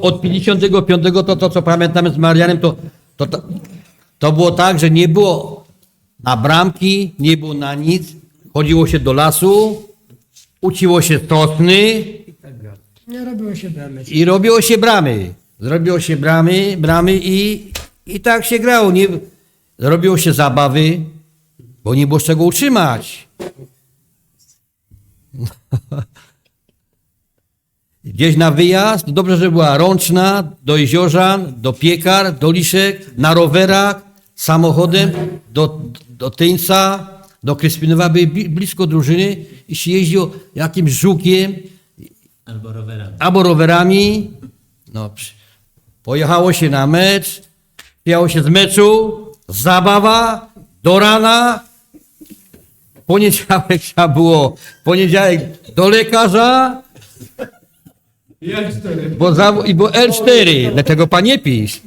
od 55 to, to co pamiętamy z Marianem, to, to, to, to było tak, że nie było na bramki, nie było na nic. Chodziło się do lasu, uciło się sosny Nie robiło się bramy. i robiło się bramy. Zrobiło się bramy, bramy i, i tak się grało. Nie, robiło się zabawy, bo nie było z czego utrzymać. Gdzieś na wyjazd, dobrze, że była rączna, do Jeziorzan, do Piekar, do Liszek, na rowerach, samochodem, do, do Tyńca, do Kryspinowa, były bli- blisko drużyny i się jeździło jakimś żukiem, Albo rowerami. albo rowerami. No, pojechało się na mecz, przyjechało się z meczu, zabawa do rana. Poniedziałek trzeba było, poniedziałek do lekarza, bo, za, i bo L4, dlatego pan nie pisz.